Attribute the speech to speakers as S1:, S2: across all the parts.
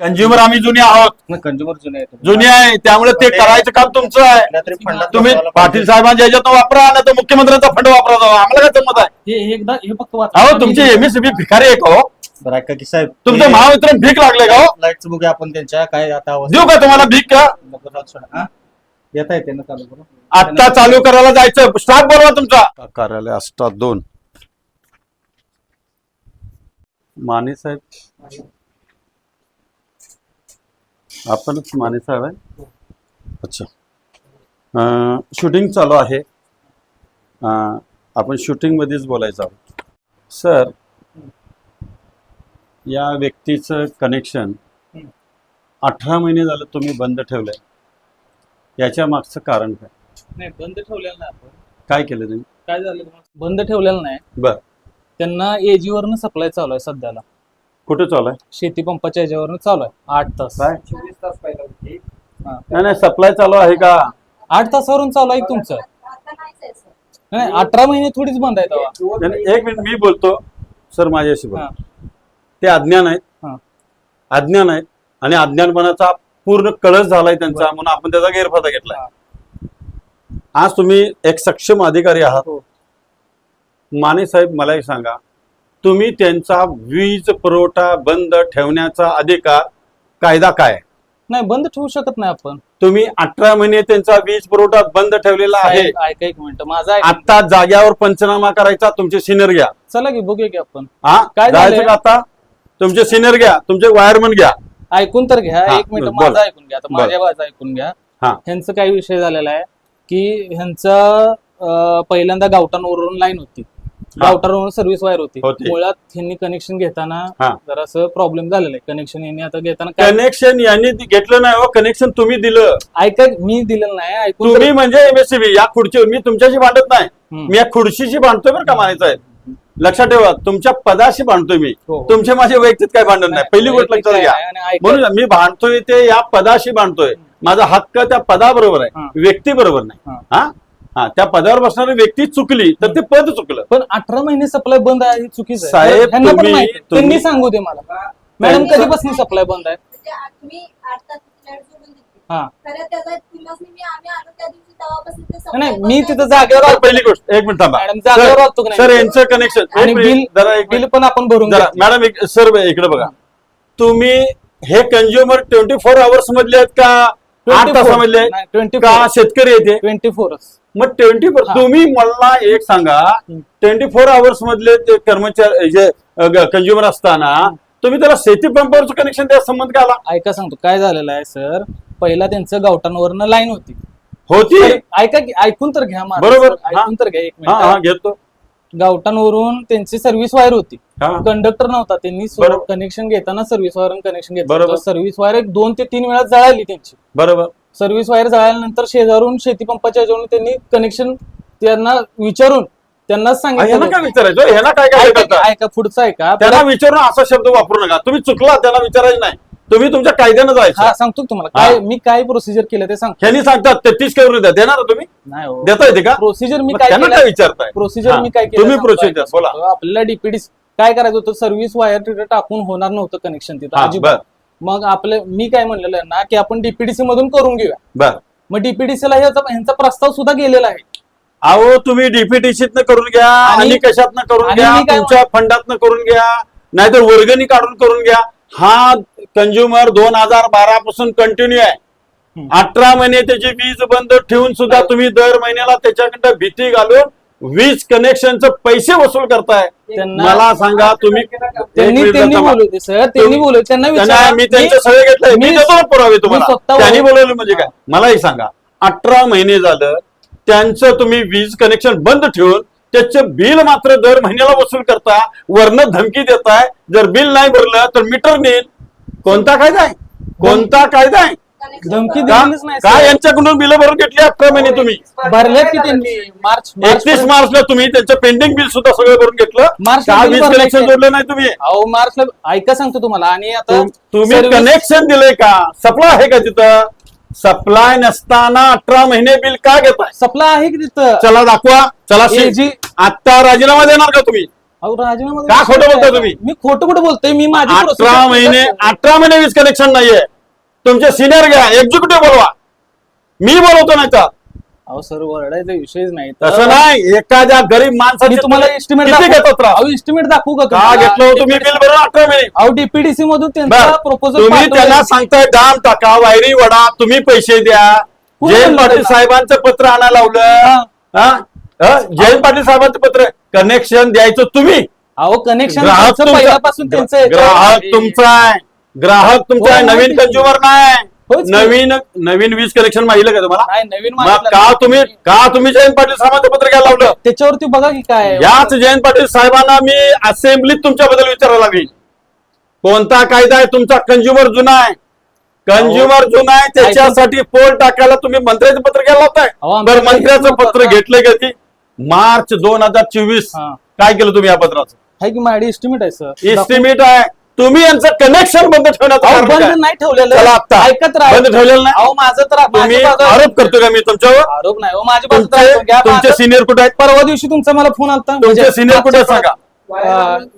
S1: Consumer आम्ही जुने आहोत.
S2: कंझ्युमर जुने आहेत.
S1: जुने आहे. त्यामुळे ते करायचं काम तुमचं आहे.
S2: फंडात
S1: तुम्ही
S2: बसवायला
S1: पाटील
S2: पाहिजे.
S1: साहेबांच्या याच्यात वापरा नाही तर मुख्यमंत्र्यांचा फंड वापरा जावा. आम्हाला काय जमत आहे?
S3: हे हे एकदा हे फक्त वाचा
S1: अहो तुमचे एमएससीबी भिकारी आहे का हो
S2: बरं ऐका की साहेब
S1: तुमचं महावितरण भीक लागले का हो
S2: लाईटचं बघूया आपण त्यांच्या. काय आता अवस्था-
S1: देऊ का तुम्हाला भीक का
S2: नको राहू सोडा. हा? येता येते ना चालू करू
S1: आता चालू करायला जायचं. स्टाफ बोलवा तुमचा. कार्यालय असतात दोन. माने साहेब. आपणच माने साहेब आहे अच्छा. शूटिंग चालू आहे. आपण शूटिंग मध्येच बोलायचं आहोत. सर या व्यक्तीचं कनेक्शन अठरा महिने झालं तुम्ही बंद ठेवलंय. याच्या मागचं कारण काय?
S3: नाही बंद ठेवलेलं नाही आपण.
S1: काय केलं तुम्ही?
S3: काय झालं? बंद ठेवलेलं नाही.
S1: बर.
S3: त्यांना एजी वरनं सप्लाय चालू आहे सध्याला.
S1: कुठे चालू आहे?
S3: शेती पंपाच्या याच्यावरनं चालू आहे. आठ तास.
S1: काय?
S3: चोवीस तास पाहिजे होती. हा.
S1: नाही नाही सप्लाय चालू आहे का?
S3: आठ तासावरून चालू आहे तुमचं? नाही अठरा महिने थोडीच बंद आहे तेव्हा
S1: नाही, नाही, एक मिनिट मी बोलतो. सर माझ्याशी बोल.
S3: हा.
S1: ते अज्ञान आहेत.
S3: हा.
S1: अज्ञान आहेत. आणि अज्ञानपणाचा पूर्ण कळस झालाय त्यांचा म्हणून आपण त्याचा गैरफायदा घेतलाय. आज तुम्ही एक सक्षम अधिकारी आहात.
S3: हो.
S1: माने साहेब मला एक सांगा. तुम्ही त्यांचा वीज पुरवठा बंद ठेवण्याचा अधिकार कायदा काय?
S3: नाही बंद ठेवू शकत नाही आपण
S1: तुम्ही अठरा महिने त्यांचा वीज पुरवठा बंद ठेवलेला आहे
S3: साहेब, ऐका एक मिनिट माझा ऐका.
S1: आता जाग्यावर पंचनामा करायचा तुमचे सिनियर घ्या
S3: चला की बघूया की आपण
S1: हा
S3: काय
S1: जायचं? का आता तुमचे सिनियर घ्या तुमचे वायरमन घ्या
S3: ऐकून तर घ्या
S1: हा,
S3: एक मिनिट
S1: बोल.
S3: माझा ऐकून घ्या आता. माझ्या माझा ऐकून घ्या
S1: हा.
S3: ह्यांचं काय विषय झालेला आहे की ह्यांचं अं, पहिल्यांदा गावठाणवरून लाईन होती
S1: हा.
S3: गावठाणवरून सर्व्हिस वायर होती.
S1: होती.
S3: मुळात ह्यांनी कनेक्शन घेताना
S1: हा.
S3: जरासं प्रॉब्लेम झालेला आहे. कनेक्शन यांनी आता घेताना काय
S1: कनेक्शन यांनी दि- घेतलं नाही हो. कनेक्शन तुम्ही दिलं.
S3: ऐका मी दिलेलं नाही. ऐकून
S1: तुम्ही म्हणजे एमएससीबी या खुर्चीवर मी तुमच्याशी भांडत नाही.
S3: हम्म.
S1: मी या खुर्चीशी भांडतोय बरं का मानायचं आहे लक्षात ठेवा तुमच्या पदाशी भांडतोय मी.
S3: हो, हो.
S1: तुमचे माझे वैयक्तिक काय भांडण नाही. पहिली गोष्ट
S3: वैयक्तिक
S1: लक्षात
S3: काय
S1: घ्या.
S3: आहे आणि ऐका-
S1: म्हणून मी भांडतोय ते या पदाशी भांडतोय. माझा हक्क त्या पदाबरोबर
S3: हा.
S1: आहे व्यक्ती बरोबर नाही.
S3: हा.
S1: हा? हा त्या पदावर बसणारी व्यक्ती चुकली तर ते पद चुकलं
S3: पण अठरा महिने सप्लाय बंद आहे हे चुकीचं आहे
S1: साहेब,
S3: ह्यांना पण
S1: तुम्ही-
S3: माहिती आहे.
S1: तुम्ही-
S3: त्यांनी सांगू दे मला मॅडम कधीपासून सप्लाय बंद आहे
S4: म्हणजे आठ
S3: हा
S4: खरं त्याचा तुम्हाला मी आम्ही आलो त्या दिवशी तेव्हापासून ते
S3: नाही, मी
S4: बंद
S3: तिथं
S4: आहे.
S3: जागेवर
S1: तर. पहिली गोष्ट एक मिनिट थांबा
S3: मॅडम, जागेवर का
S1: सर
S3: नाही?
S1: सर, यांचं कनेक्शन
S3: आणि बिल
S1: जरा एक
S3: बिल. पण आपण भरून
S1: जरा
S3: घेतलं.
S1: मॅडम एक सर इकडे बघा तुम्ही हे कंझ्युमर ट्वेंटी फोर आवर्स मधले आहेत का आठ
S3: 24
S1: तासामधले आहेत?
S3: नाही, 24
S1: का शेतकरी येते
S3: ट्वेंटी फोरच
S1: मग ट्वेंटी फोर. तुम्ही मला एक सांगा. ट्वेंटी फोर आवर्स मधले ते कर्मचारी जे कंझ्युमर असताना तुम्ही त्याला शेती पंपावरचं कनेक्शन द्या संबंध का आला
S3: ऐका सांगतो. काय झालेलं आहे सर पहिला त्यांचं गावठाणवरनं लाईन होती.
S1: होती?
S3: ऐका की ऐकून तर घ्या
S1: बरोबर.
S3: सर. ऐकून तर घ्या एक
S1: हा हा
S3: मिनिट.
S1: घेतो.
S3: गावठाणवरून त्यांची सर्व्हिस वायर होती.
S1: हा.
S3: कंडक्टर नव्हता त्यांनी
S1: बरोबर.
S3: कनेक्शन घेताना सर्व्हिस वायर कनेक्शन
S1: बरोबर.
S3: घेतलं सर्व्हिस वायर एक दोन ते तीन वेळा जळाली त्यांची.
S1: बरोबर.
S3: सर्व्हिस वायर जळाल्यानंतर शेजारून शेती पंपाच्या ह्याच्यावरून त्यांनी कनेक्शन त्यांना विचारून त्यांनाच
S1: आ, यांना
S3: सांगितलं
S1: काय विचारायचं? ह्यांना काय काय
S3: ऐका
S1: करता
S3: ऐका पुढचं ऐका.
S1: त्यांना विचारून असा शब्द वापरू नका. तुम्ही चुकला त्यांना विचारायचं नाही. तुम्ही तुमच्या कायद्यानं
S3: हा
S1: जायचं
S3: सांगतो की तुम्हाला.
S1: हा.
S3: काय मी काय प्रोसिजर केलं ते सांगतो.
S1: ह्यांनी सांगतात तेहतीस करून द्या. देणार तुम्ही?
S3: नाही हो.
S1: देता येते का?
S3: प्रोसिजर मी
S1: मग
S3: काय
S1: त्यांना
S3: केलं
S1: काय विचारताय?
S3: प्रोसिजर
S1: हा.
S3: मी काय केलं
S1: तुम्ही
S3: सांगतो, ऐका
S1: बोला.
S3: सांगतो. आपल्याला डीपीडी काय करायचं होतं? सर्व्हिस वायर तिथे टाकून होणार नव्हतं कनेक्शन तिथं
S1: हा,
S3: अजिबात. मग आपलं मी काय म्हणलेलं आहे ना की आपण डीपीडीसी मधून करून घेऊया.
S1: बर.
S3: मग डीपीडीसी ला ह्याचा ह्यांचा प्रस्ताव सुद्धा गेलेला आहे.
S1: अहो तुम्ही डीपीटीसीतनं करून घ्या
S3: आणि-
S1: आणि कशातनं करून
S3: आणि
S1: घ्या?
S3: मी काय
S1: तुमच्या फंडातनं करून घ्या. नाहीतर वर्गणी काढून करून घ्या. हा कंझ्युमर दोन हजार बारा पासून कंटिन्यू आहे. अठरा महिने त्याची वीज बंद ठेवून सुद्धा तुम्ही दर महिन्याला त्याच्याकडे भीती घालून वीज कनेक्शनचे पैसे वसूल करताय. मला सांगा तुम्ही
S3: त्यांनी त्यांनी. बोलवते सर त्यांनी बोलवते त्यांना
S1: मी त्यांचे सगळे घेतले मी देतो पुरावे तुम्हाला. त्यांनी बोलवलं म्हणजे काय? मलाही सांगा. अठरा महिने झालं त्यांचं तुम्ही वीज कनेक्शन बंद ठेवून त्याचं बिल मात्र दर महिन्याला वसूल करता वरनं धमकी देताय. जर बिल नाही भरलं तर मीटर नेईल. कोणता कायदा आहे? कोणता कायदा आहे?
S3: धमकी दिलीच नाही.
S1: काय
S3: सर.
S1: यांच्याकडून बिल भरून घेतली अठरा महिने तुम्ही?
S3: भरलेत की त्यांनी? मार्च मार्च
S1: एकतीस मार्चला तुम्ही त्यांचं पेंडिंग बिल सुद्धा सगळं भरून घेतलं.
S3: मार्चला
S1: का
S3: बिल
S1: वीज
S3: भरलंय
S1: कनेक्शन. जोडलं नाही तुम्ही.
S3: अहो मार्चला ऐका सांगतो तुम्हाला. आणि आता
S1: तुम- तुम्ही
S3: service-
S1: कनेक्शन दिलंय का? सप्लाय आहे का तिथं? सप्लाय नसताना अठरा महिने बिल का घेताय?
S3: सप्लाय आहे की तिथं?
S1: चला दाखवा. चला
S3: AG
S1: आता राजीनामा देणार का तुम्ही?
S3: अहो, राजीनामा
S1: का खोटं बोलताय तुम्ही?
S3: मी खोटं कुठं बोलतोय? मी माझी
S1: अठरा
S3: process-
S1: महिने अठरा महिने वीज कनेक्शन नाहीये. तुमचे सिनियर घ्या एक्झिक्युटिव्ह बोलवा. मी बोलवतो नाही तर.
S3: अहो सर वरडायचा विषयच नाही. तर-
S1: तसं नाही. एखाद्या गरीब
S3: मी
S1: माणसाची
S3: तुम्हाला एस्टिमेट
S1: किती घेतात त्रास
S3: अहो एस्टिमेट दाखवू का
S1: का
S3: तुम्हाला?
S1: घेतलं होतं? तुम्ही बिल भरून अठरा महिने.
S3: अहो डीपीडीसी मधून त्यांचा
S1: बर.
S3: प्रपोजल
S1: तुम्ही त्यांना सांगताय डाम टाका वायरी वडा तुम्ही पैसे द्या.
S3: कोण
S1: जयंत
S3: म्हणलं
S1: पाटील? साहेबांचं पत्र आणायला लावलं. हा? हा? जयंत पाटील साहेबांचं पत्र. कनेक्शन द्यायचं तुम्ही.
S3: अहो कनेक्शन
S1: ग्राहक तुमचा-
S3: पहिल्यापासून त्यांचं
S1: ग्राहक
S3: आहे.
S1: तुमचा आहे. ग्राहक तुमचा आहे.
S3: हो,
S1: नवीन
S3: माहिती आहे.
S1: कंझ्युमर नाही.
S3: होच की.
S1: नवीन नवीन वीज कनेक्शन माहिलं का तुम्हाला?
S3: नाही नवीन
S1: मग
S3: मागितलं
S1: का
S3: नाही.
S1: तुम्ही का तुम्ही जयंत पाटील साहेबांचं पत्र घ्यायला लावलं?
S3: त्याच्यावरती बघा की काय आहे.
S1: याच जयंत पाटील साहेबांना मी असेंब्लीत तुमच्याबद्दल विचारायला लागली. कोणता कायदा आहे? तुमचा कंझ्युमर जुना आहे. कंझ्युमर जुना आहे. त्याच्यासाठी पोल टाकायला तुम्ही मंत्र्याचं पत्र घ्यायला
S3: अहो,
S1: लावताय
S3: आमच्या
S1: बरं मंत्र्याचं पत्र. घेतलं कधी मार्च दोन हजार चोवीस.
S3: हा.
S1: काय केलं तुम्ही या पत्राचं?
S3: आहे की माझी एस्टिमेट आहे सर
S1: इस्टिमेट आहे. तुम्ही यांचं कनेक्शन बंद ठेवण्याचं
S3: अहो,
S1: कारण
S3: बंद? नाही ठेवलेलं.
S1: चला आत्ता.
S3: ऐकत राहा.
S1: बंद ठेवलेलं नाही?
S3: अहो माझं तर
S1: तुम्ही
S3: माझं बाजू-
S1: आरोप करतो का मी तुमच्यावर?
S3: आरोप नाही. हो माझी बाजू तर
S1: तुमचे
S3: ऐकून घ्या.
S1: तुमचे
S3: माझं-
S1: सिनियर कुठे आहेत?
S3: परवा दिवशी तुमचा मला फोन आलता.
S1: तुमचे सिनियर कुठे आहेत सांगा?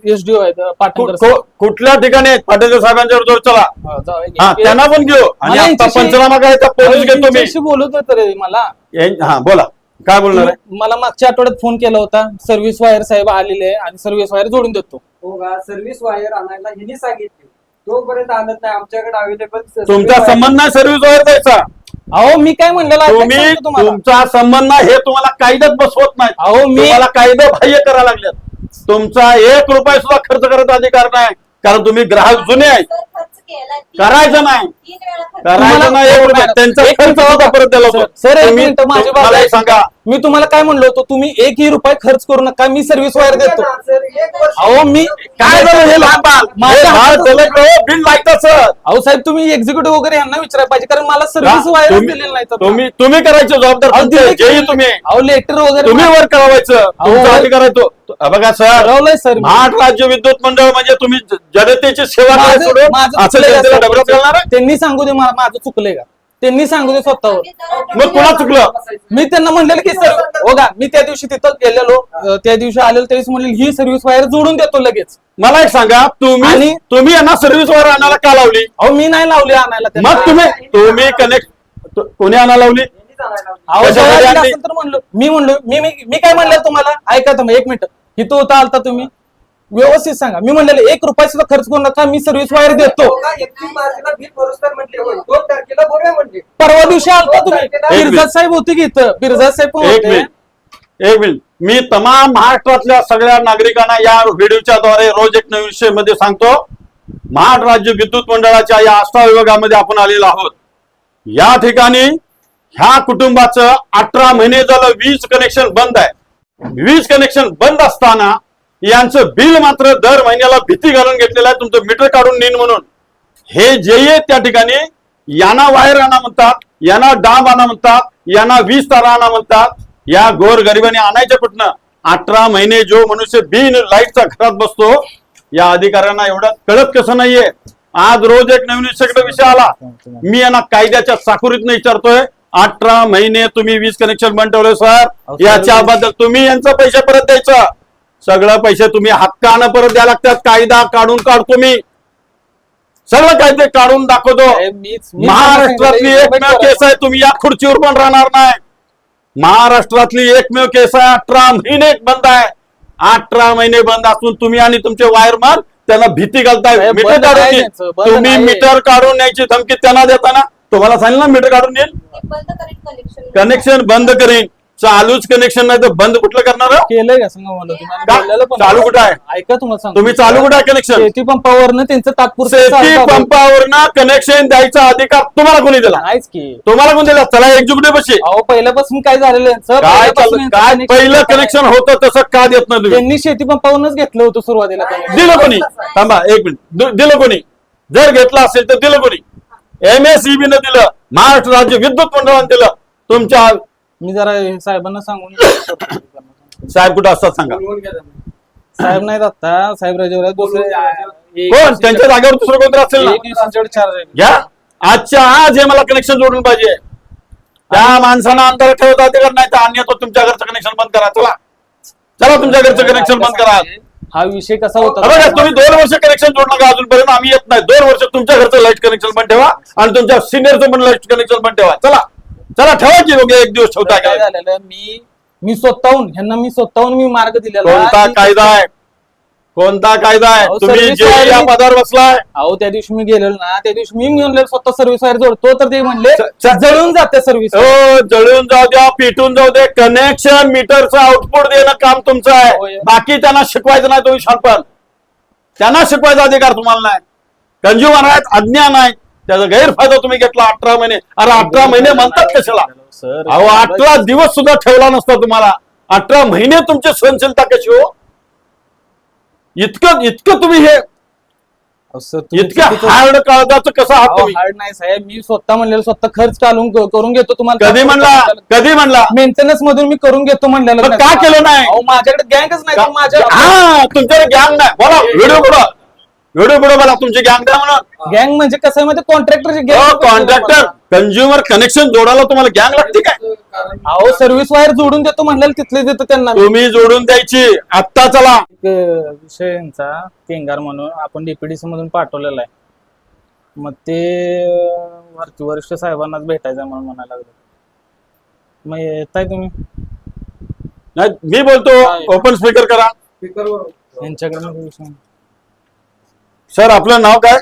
S3: एसडीओ आहेत पाटणकर
S1: कु- कु- कुठल्या ठिकाणी आहेत? पाटील साहेबांच्या जोर चला.
S3: हा, जाऊ दे.
S1: हा त्यांना पण घेऊ. आणि
S3: मला
S1: आता
S3: यांच्याशी-
S1: पंचनामा काय पोलीस घेतो मी.
S3: बोलत होत रे मला.
S1: यां- हा बोला. काय बोलणार आहे?
S3: मला मागच्या आठवड्यात फोन केला होता. सर्व्हिस वायर साहेब आलेले आहे आणि सर्व्हिस वायर जोडून देतो.
S5: हो का? सर्व्हिस वायर आणायला हिने सांगितली. तोपर्यंत आणत नाही. आमच्याकडे अवेलेबल
S1: तुमचा संबंध नाही सर्व्हिस वायर द्यायचा.
S3: अहो मी काय म्हणलेलं आहे,
S1: तुम्ही
S3: सांगतो तुम्हाला?
S1: तुमचा संबंध नाही हे तुम्हाला कायद्यात बसवत नाही.
S3: अहो मी
S1: तुम्हाला कायदा बाह्य करायला लागल्यात तुमचा एक रुपया सुद्धा खर्च करायचा अधिकार नाही. कारण तुम्ही ग्राहक जुने आहेत.
S4: तीन
S1: करायचं नाही.
S4: तीन वेळा खर्च
S1: करायचं नाही रुपया त्यांचा खर्च होता परत होतो.
S3: सर एक
S1: तुम्ही-
S3: मिनिट माझी बाजू
S1: मला
S3: आहे.
S1: एक सांगा
S3: मी तुम्हाला काय म्हणलो होतो तुम्ही एकही रुपये खर्च करू नका मी सर्व्हिस वायर देतो अहो मी
S1: काय झालं हे लहान हे
S3: माझ्या हातात-
S1: हो? बिल लागतं सर
S3: अहो साहेब तुम्ही एक्झिक्युटिव्ह वगैरे यांना विचारायला पाहिजे कारण मला सर्व्हिस वायर
S1: तुम्ही
S3: दिलेलं नाही तर.
S1: तुम्ही तुम्ही करायचे जबाबदार
S3: अहो,
S1: तुमचे,
S3: दिले की-
S1: जेही तुम्ही
S3: अहो लेटर वगैरे
S1: तुम्ही वर करावायचं तुमचा
S3: अहो,
S1: अधिकार आहे तो तो- बघा सर
S3: ठरवलंय सर मी.
S1: महाराष्ट्र राज्य विद्युत मंडळ म्हणजे तुम्ही ज- जनतेची सेवा करायला
S3: माझं-
S1: सोडून
S3: माझं
S1: असं
S3: चुकलंय का
S1: जनतेला
S3: सर?
S1: डेव्हलप करणार आहे?
S3: त्यांनी सांगू दे मला माझं चुकलंय का त्यांनी सांगू दे स्वतःवर
S1: मग कुणा चुकलं?
S3: मी त्यांना म्हणलेलं की सर बघा मी त्या दिवशी तिथं गेलेलो. त्या दिवशी आलेलो त्यावेळेस म्हणले ही सर्व्हिस वायर जोडून देतो लगेच.
S1: मला एक सांगा तुम्ही
S3: आणि-
S1: तुम्ही यांना सर्व्हिस वर आणायला का लावली?
S3: अहो मी नाही लावली आणायला त्यांना.
S1: मग तुम्ही तुम्ही कनेक्ट कोणी आणायला लावली?
S3: अहो
S1: आणली.
S3: असेल तर म्हणलो. मी म्हणलो मी मी मी काय म्हणलं तुम्हाला? ऐका तुम्ही एक मिनिट. इथं होता आलता तुम्ही? व्यवस्थित सांगा. मी म्हणलेलं एक रुपया सुद्धा खर्च करू नका मी सर्व्हिस वायर देतो.
S5: एकतीस मार्चला बिल भरुस्तर म्हटले होय. दोन तारखेला बोलूया म्हणजे.
S3: परवा दिवशी आलता तुम्ही.
S5: एक
S3: बिरजाद साहेब होते की इथं? बिरजाद साहेब पण
S1: एक
S3: होते?
S1: मिनिट. एक मिनिट. मी तमाम महाराष्ट्रातल्या सगळ्या नागरिकांना या व्हिडिओच्या द्वारे रोज एक नवीन विषयमध्ये सांगतो. महाराष्ट्र राज्य विद्युत मंडळाच्या या आस्था विभागामध्ये आपण आलेलो आहोत. या ठिकाणी ह्या कुटुंबाचं अठरा महिने झालं वीज कनेक्शन बंद आहे. वीज कनेक्शन बंद असताना यांचं बिल मात्र दर महिन्याला भीती घालून घेतलेलं आहे. तुमचं मीटर काढून नेईन म्हणून. हे जे आहे त्या ठिकाणी यांना वायर आणा म्हणतात यांना डांब आणा म्हणतात यांना वीज तारा आणा म्हणतात या गोर गरिबांनी आणायच्या कुठनं? अठरा महिने जो मनुष्य बिन लाईटचा घरात बसतो या अधिकाऱ्यांना एवढं कळत कसं नाहीये. आज रोज एक नवीन विषयाकडे विषय आला. मी यांना कायद्याच्या साकुरीतनं विचारतोय. अठरा महिने तुम्ही वीज कनेक्शन बंद ठेवलं सर. याच्याबद्दल तुम्ही यांचं पैसे परत द्यायचं. सगळं पैसे तुम्ही हक्कानं परत द्यायला लागतात. कायदा काढून काढतो मी सगळं कायदे काढून दाखवतो. महाराष्ट्रातली एकमेव केस आहे तुम्ही या खुर्चीवर पण राहणार नाही. महाराष्ट्रातली एकमेव केस आहे अठरा महिने बंद आहे. अठरा महिने बंद असून तुम्ही आणि तुमचे वायरमॅन त्यांना भीती घालताय. मीटर
S3: बंद
S1: काढून तुम्ही. मीटर काढून न्यायची धमकी त्यांना देताना. तुम्हाला सांगितलं ना मीटर काढून येईल?
S4: कनेक्शन
S1: बंद करीन. चालूच कनेक्शन नाही तर बंद कुठलं करणार हो?
S3: केलंय का सांगा मला? तुम्ही आणि
S1: का?
S3: बोललेलं पण
S1: चालू कुठं आहे?
S3: ऐका तुम्हाला सांगतो.
S1: तुम्ही चालू कुठं आहे कनेक्शन
S3: शेती पंपावरनं त्यांचं तात्पुरतं
S1: शेती
S3: चालतं आहे.
S1: पंपावरनं कनेक्शन द्यायचा अधिकार तुम्हाला कोणी दिला?
S3: नाहीच की.
S1: तुम्हाला कोण दिला? चला एक्झिक्युटिव्ह बशी.
S3: अहो पहिल्यापासून काय झालेलं यांचं
S1: काय
S3: पहिल्यापासून
S1: चाललं
S3: यांचं
S1: काय
S3: connection
S1: पहिलं
S3: आहे.
S1: कनेक्शन होतं तसं का देत नाही तुम्ही?
S3: त्यांनी शेती पंपावरूनच घेतलं होतं सुरुवातीला. connection.
S1: दिलं कोणी? थांबा एक मिनिट. दि- दिलं कोणी? जर घेतलं असेल तर दिलं कोणी? एम एस न दिलं. महाराष्ट्र राज्य विद्युत मंडळानं दिलं. तुमच्या
S3: मी जरा हे साहेबांना सांगून
S1: साहेब कुठं असतात सांगा.
S3: साहेब नाहीत आता. साहेब रजेवर दुसरे
S1: कोण? त्यांच्या जागेवर दुसरं कोणतरी असेल ना?
S3: एक दिवसांच्याकडे चार्ज आहे.
S1: घ्या. आजच्या आज हे मला कनेक्शन जोडून पाहिजे. त्या माणसानं अंतर ठेवता अधिकार नाही तर अन्य तो तुमच्या घरचं कनेक्शन बंद करा. चला. चला तुमच्या घरचं कनेक्शन बंद करा.
S3: हा विषय कसा
S1: बघा
S3: होता
S1: तुम्ही दोन वर्ष कनेक्शन जोडलं का अजूनपर्यंत. आम्ही येत नाही. दोन वर्ष तुमच्या घरचं लाइट कनेक्शन पण ठेवा आणि तुमच्या सिनियरचं पण लाइट कनेक्शन पण ठेवा. चला. चला ठेवा की दोघे एक दिवस ठेवता
S3: काय झालेलं? मी मी स्वतःहून ह्यांना मी स्वतःहून मी मार्ग दिलेला
S1: कोणता कायदा आहे? कोणता कायदा आहे?
S3: अहो,
S1: तुम्ही
S3: service
S1: जे या पदावर बसलाय.
S3: अहो त्या दिवशी मी गेलेलो ना त्या दिवशी मी म्हणले स्वतः सर्व्हिस वायर जोडतो तर ते म्हणले
S1: च- च-
S3: जळून जाते सर्व्हिस
S1: हो जळून जाऊ द्या पेटून जाऊ दे कनेक्शन मीटरचं आउटपुट देणं काम तुमचं आहे. बाकी त्यांना शिकवायचं नाही तुम्ही शानपण त्यांना शिकवायचा अधिकार तुम्हाला नाही. कंझ्युमर आहेत अज्ञान आहे त्याचा गैरफायदा तुम्ही घेतला अठरा महिने. अरे अठरा महिने म्हणतात कशाला? अहो अठरा दिवस सुद्धा ठेवला नसता तुम्हाला. अठरा महिने तुमची सहनशीलता कशी हो? इतकं इतकं तुम्ही हे इतकं हार्ड काळजाचं कसं आहात
S3: हार्ड नाही साहेब. मी स्वतः म्हणलेलं स्वतः खर्च क- करून घेतो तुम्हाला.
S1: कधी म्हणला? कधी म्हणला?
S3: मेंटेनन्स मधून मी करून घेतो म्हणलेलं
S1: का केलं नाही?
S3: माझ्याकडे गँगच नाही माझ्या
S1: हा तुमच्याकडे गँग नाही. बोला व्हिडिओ पुढं. व्हिडिओ पुढं बोला तुमची गँग द्या म्हणून.
S3: गँग म्हणजे कसं आहे माहिती? कॉन्ट्रॅक्टरची
S1: कॉन्ट्रॅक्टर कंझ्युमर कनेक्शन जोडायला तुम्हाला गँग लागते काय?
S3: अहो सर्व्हिस वायर जोडून देतो म्हणलेलं तिथले देतो त्यांना मी.
S1: तुम्ही जोडून द्यायची. आत्ता चला.
S3: एक विषय यांचा केंगार म्हणून आपण डीपीडीसी मधून पाठवलेला आहे. मग ते वरती वरिष्ठ साहेबांनाच भेटायचं म्हणून म्हणायला लागलं. मग येताय तुम्ही?
S1: नाही मी बोलतो. ओपन स्पीकर करा.
S3: यांच्याकडे मग विषय
S1: सर आपलं नाव काय?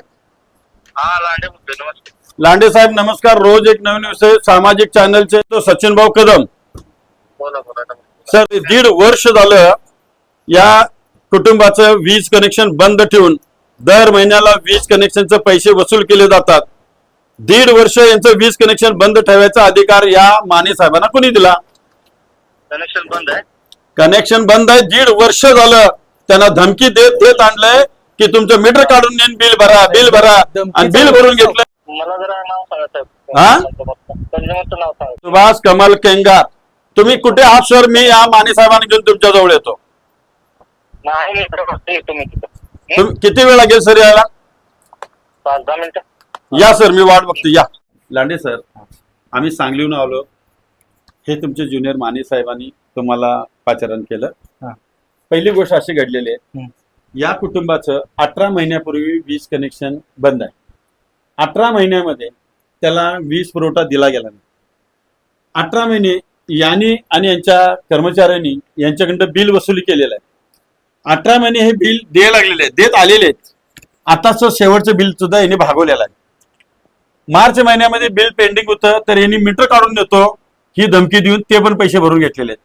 S6: हा लांडे बोलतोय नमस्ते.
S1: लांडे साहेब नमस्कार. रोज एक नवीन विषय सामाजिक चॅनलचे तो सचिन भाऊ कदम.
S6: बोला बोला नमस्ते.
S1: सर दीड वर्ष झालं या कुटुंबाचं वीज कनेक्शन बंद ठेवून दर महिन्याला वीज कनेक्शनचे पैसे वसूल केले जातात. दीड वर्ष यांचं वीज कनेक्शन बंद ठेवायचा अधिकार या माने साहेबांना कोणी दिला?
S6: कनेक्शन बंद आहे.
S1: कनेक्शन बंद आहे. दीड वर्ष झालं त्यांना धमकी देत देत आणलंय. की तुमचं मीटर काढून नेन बिल भरा बिल भरा आणि बिल भरून घेतलं.
S6: मला जरा नाव सांगा साहेब.
S1: हा?
S6: कंझ्युमरचं नाव सांगा.
S1: सुभाष कमल केंगार. तुम्ही कुठे आहात सर मी या माने साहेबांना घेऊन तुमच्या जवळ येतो.
S6: हं?
S1: किती वेळ लागेल सर यायला?
S6: पाच दहा मिनिटं.
S1: या सर मी वाट बघतो. या. लांडे सर आम्ही सांगलीहून आलो. हे तुमचे ज्युनियर माने साहेबांनी तुम्हाला पाचारण केलं. पहिली गोष्ट अशी घडलेली आहे. या कुटुंबाचं अठरा महिन्यापूर्वी वीज कनेक्शन बंद आहे. अठरा महिन्यामध्ये त्याला वीज पुरवठा दिला गेला नाही. अठरा महिने यांनी आणि यांच्या कर्मचाऱ्यांनी यांच्याकडनं बिल वसुली केलेलं आहे. अठरा महिने हे बिल द्यायला लागलेले आहेत देत आलेले आहेत. आताच शेवटचं बिल सुद्धा यांनी भागवलेलं आहे. मार्च महिन्यामध्ये बिल पेंडिंग होतं तर यांनी मीटर काढून देतो ही धमकी देऊन ते पण पैसे भरून घेतलेले आहेत.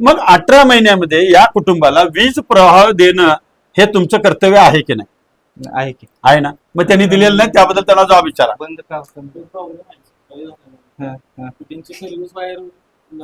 S1: मग अठरा महिन्यामध्ये या कुटुंबाला वीज प्रवाह देणं हे तुमचं कर्तव्य आहे की नाही?
S2: आहे की.
S1: आहे ना? मग त्यांनी दिलेलं नाही त्याबद्दल त्यांना जबाब विचारा.
S2: बंद का? हा, हा,
S7: सर्व्हिस वायर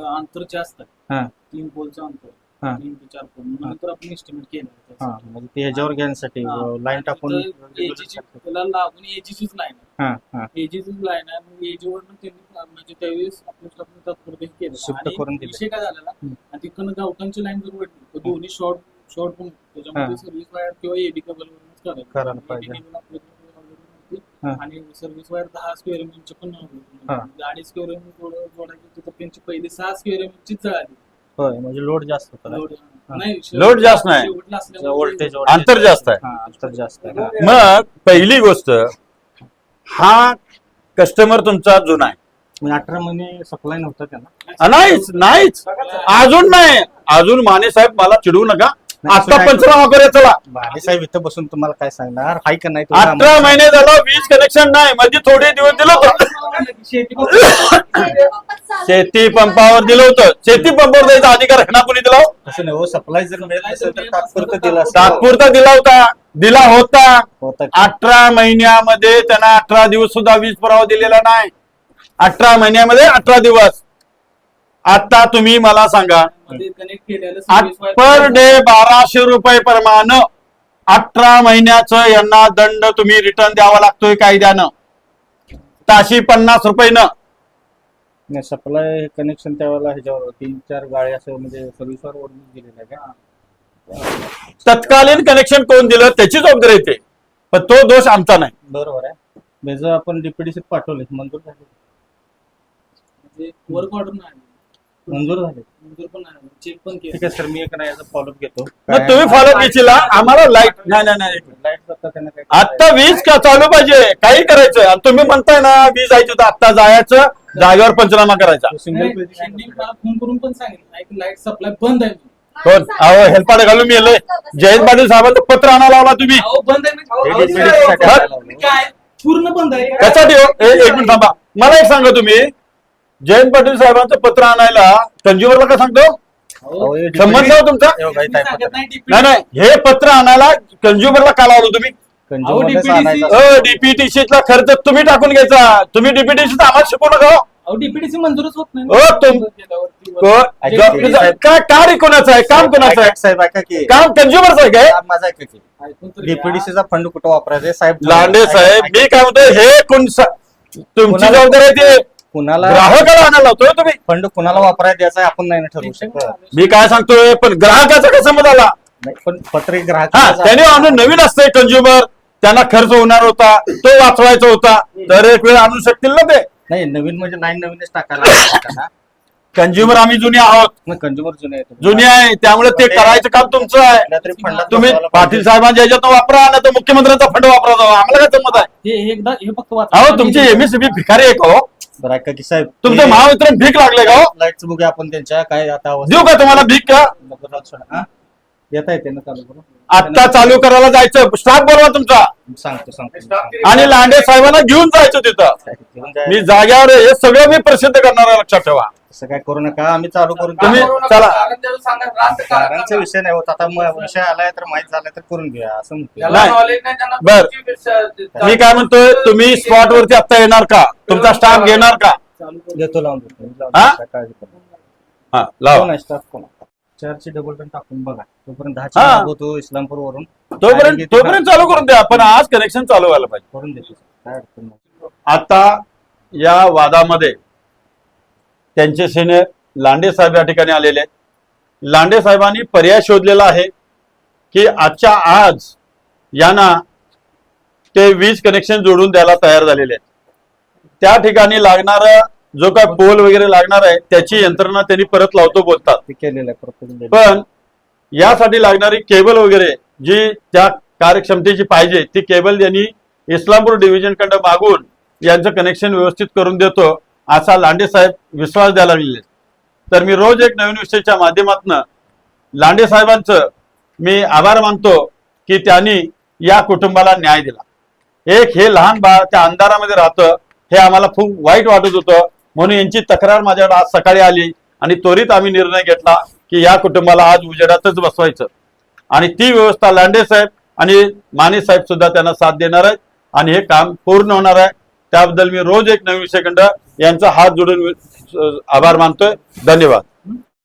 S7: अंतर जास्त आहे
S2: हा,
S7: तीन पोलचं अंतर
S2: हा.
S7: तीन ते चार पोल. नंतर आपण एस्टिमेट केलं
S2: हा. म्हणजे ते ह्याच्यावर घेण्यासाठी लाईन टाकून
S7: एजीची त्याला लागून एजीचीच लाईन
S2: हा हा.
S7: आहे एजीचीच लाईन आहे. मग त्यांनी म्हणजे त्यावेळेस आपण आपण तात्पुरते हे केलं.
S2: Shift
S7: आणि
S2: करून दिलं.
S7: विषय काय झालेला?
S2: हम्म.
S7: आणि तिकडनं गावठांची लाईन जर तर दोन्ही शॉर्ट शॉर्ट पण. त्याच्यामध्ये. सर्व्हिस वायर किंवा करायला
S2: करायला पाहिजे.
S7: AB cable आपल्याकडे available नव्हती.
S2: हा.
S7: आणि सर्व्हिस वायर दहा स्क्वेअर पण
S2: हा.
S7: अडीच स्क्वेअर एम जोडायची होती तर त्यांची पहिली सहा स्क्वेअर जळाली
S2: होय म्हणजे लोड जास्त होता.
S7: नाही
S1: लोड जास्त नाही.
S7: शेवटला असल्यामुळे
S2: व्होल्टेज
S1: अंतर जास्त आहे
S2: अंतर जास्त आहे हा.
S1: मग पहिली गोष्ट हा कस्टमर तुमचा जुना आहे
S2: म्हणजे अठरा महिने सप्लाय नव्हता त्यांना
S1: नाहीच नाहीच अजून नाही अजून माने साहेब मला चिडवू नका आता. पंचनामा करूया चला.
S2: भाडे साहेब इथं बसून तुम्हाला काय सांगणार? हाय का नाही
S1: अठरा
S2: आम्हाला-
S1: महिने झालं वीज कनेक्शन नाही म्हणजे थोडे दिवस दिलं होतं.
S7: शेती
S1: पंपावर दिलं होतं. शेती पंपावर द्यायचा अधिकार ह्यांना कोणी दिला हो?
S2: तसं नाही हो सप्लाय जर मिळत नसेल तर तात्पुरतं दिलं.
S1: तात्पुरता दिला होता. दिला होता.
S2: होता
S1: अठरा महिन्यामध्ये त्यांना अठरा दिवस सुद्धा वीज पुरवठा दिलेला नाही. अठरा महिन्यामध्ये अठरा दिवस. आता तुम्ही मला सांगा
S7: कनेक्ट केलेलं
S1: पर डे बाराशे रुपये प्रमाण अठरा महिन्याचं यांना दंड तुम्ही रिटर्न द्यावा लागतोय कायद्यानं. ताशी पन्नास रुपये न
S2: नाही सप्लाय कनेक्शन त्यावेळेला ह्याच्यावर तीन चार गाड्या असं म्हणजे सर्व्हिसवर ओढून दिलेलं आहे का
S1: तत्कालीन कनेक्शन कोण दिलं त्याची जबाबदारी येते. पण तो दोष आमचा नाही.
S2: बरोबर आहे. बेजर आपण डीपीडीसीत पाठवले. मंजूर झाले.
S7: वर्क ऑर्डर नाही.
S2: मंजूर झाले.
S7: मंजूर पण आहे. चेक पण
S2: ठीक
S7: केलं
S2: आहे सर मी एक नाही याचा फॉलोअप घेतो.
S1: मग तुम्ही फॉलो घेशील आम्हाला लाइट नाही नाही नाही
S2: लाइट जाता त्यांना काय
S1: आता वीज का चालू पाहिजे? काही करायचं आणि तुम्ही म्हणताय ना वीज जायची तर आता जायचं जागेवर पंचनामा करायचा.
S2: सिंगल
S7: नाही, त्यांनी मला फोन करून पण सांगितलं. नाही की लाइट सप्लाय बंद आहे म्हणून.
S1: अहो हेल्पाड घालून गेलोय जयंत पाटील साहेबांचं पत्र आणायला लावला तुम्ही.
S7: अहो बंद आहे म्हणजे- अहो, अहो. काय? पूर्ण बंद आहे.
S1: कशासाठी हो? ए- एक मिनिट थांबा. मला एक सांगा तुम्ही. जयंत पाटील साहेबांचं पत्र आणायला कंज्युमरला का सांगतो
S2: हे DPD
S1: संबंध आहे तुमचा
S2: हे पत्र.
S7: नाही.
S1: नाही हे पत्र आणायला कंज्युमरला का लावलं तुम्ही
S2: आणायचं.
S1: डीपीटीसीचा खर्च तुम्ही टाकून घ्यायचा तुम्ही डीपीटीसी आम्हाला शिकू नका हो.
S7: डीपीडीसी मंजूरच होत नाही
S1: हो, तुम-
S7: गेल्यावरती
S1: को-
S2: ऐका की-
S1: जो- काय कार्य कोणाचं आहे काम कोणाचं आहे
S2: साहेब ऐका की
S1: काम कंज्युमरचं आहे काय
S2: माझं ऐका की. डीपीडीसीचा फंड कुठं वापरायचा आहे? साहेब
S1: लांडे साहेब मी काय म्हणतोय हे कोण सा- तुमची जबाबदारी आहे ते
S2: कुणाला
S1: ग्राहकाला आणायला लावतोय तुम्ही?
S2: फंड कुणाला वापरायचा द्यायचा आहे आपण नाही ना ठरवू शकत.
S1: मी काय सांगतोय पण ग्राहकाचा कसा समज आला?
S2: नाही, पण पत्र ग्राहक
S1: त्याने आणून नवीन असतंय कंज्युमर त्यांना खर्च होणार होता तो वाचवायचा होता. तर एक वेळ आणू शकतील ना ते?
S2: नाही नवीन म्हणजे लाईन नवीनच टाकायला ना.
S1: कंज्युमर आम्ही जुने आहोत.
S2: मग कंझ्युमर जुने आहेत
S1: जुने आहे त्यामुळे ते करायचं काम तुमचं आहे.
S2: कुठल्यातरी फंडात
S1: तुम्ही
S2: बसवायला
S1: पाटील
S2: पाहिजे.
S1: साहेबांच्या याच्यात वापरा नाही तर मुख्यमंत्र्यांचा फंड वापरा जावा. आम्हाला काय जमत आहे?
S7: हे एकदा हे फक्त वाचा.
S1: अहो तुमची एमएससीबी भिकारी आहे का हो.
S2: बरं साहेब
S1: तुमचं महावितरण भीक लागले का हो?
S2: लाईटचं बघूया आपण त्यांच्या काय आता
S1: देऊ का तुम्हाला भीक का?
S2: नको राहू सोडा. हा? येता येते ना चालू करू
S1: आत्ता चालू करायला जायचं. स्टाफ बोलवा तुमचा.
S2: सांगतो सांगतो
S1: आणि लांडे साहेबांना घेऊन जायचं तिथं.
S2: घेऊन.
S1: मी जाग्यावर आहे, हे सगळं मी प्रसिद्ध करणार आहे लक्षात ठेवा.
S2: असं काय करू नका आम्ही चालू करून
S1: तुम्ही. चला
S7: कारण त्याला सांगा, रास्त करा.
S2: कारणचा विषय नाही होत आता विषय आलाय तर माहीत झालाय तर करून घेऊया असं म्हणतो
S7: ज्याला
S1: नाही.
S7: knowledge नाही त्यांना
S1: बर.
S7: तुमची विषय-
S1: मी काय म्हणतोय तुम्ही स्पॉट वरती आता येणार का तुमचा स्टाफ घेणार का
S7: चालू करू.
S2: देतो लावून देतो मी लावून
S1: हा?
S2: देतो, काळजी करू नका.
S1: हा
S2: कोण
S1: लावा
S2: आहे स्टाफ कोण चारची डबल टन टाकून बघा तोपर्यंत
S1: हा.
S2: दहाची मागवतो इस्लामपूर वरून
S1: तोपर्यंत तोपर्यंत चालू करून द्या पण आज कनेक्शन चालू व्हायला पाहिजे
S2: करून देतो काय अडचण नाही
S1: आता या वादामध्ये त्यांचे सेने लांडे साहेब या ठिकाणी आलेले आहेत. लांडे साहेबांनी पर्याय शोधलेला आहे की आजच्या आज यांना ते वीज कनेक्शन जोडून द्यायला तयार झालेले आहेत. त्या ठिकाणी लागणारा जो काय पोल वगैरे लागणार आहे त्याची यंत्रणा त्यांनी परत लावतो बोलतात.
S2: ते केलेलं
S1: पण यासाठी लागणारी केबल वगैरे जी त्या कार्यक्षमतेची पाहिजे ती केबल यांनी इस्लामपूर डिव्हिजनकडे मागून यांचं कनेक्शन व्यवस्थित करून देतो. असा लांडे साहेब विश्वास द्यायला लागलेले तर मी रोज एक नवीन विषयाच्या माध्यमातून लांडे साहेबांचं मी आभार मानतो की त्यांनी या कुटुंबाला न्याय दिला. एक हे लहान बाळ त्या अंधारामध्ये राहतं हे आम्हाला खूप वाईट वाटत होतं. म्हणून यांची तक्रार माझ्याकडे आज सकाळी आली आणि त्वरित आम्ही निर्णय घेतला की या कुटुंबाला आज उजेडातच बसवायचं. आणि ती व्यवस्था लांडे साहेब आणि माने साहेब सुद्धा त्यांना साथ देणार आहेत आणि हे काम पूर्ण होणार आहे. त्याबद्दल मी रोज एक नवीन सेकंड यांचा हात जोडून आभार मानतोय. धन्यवाद.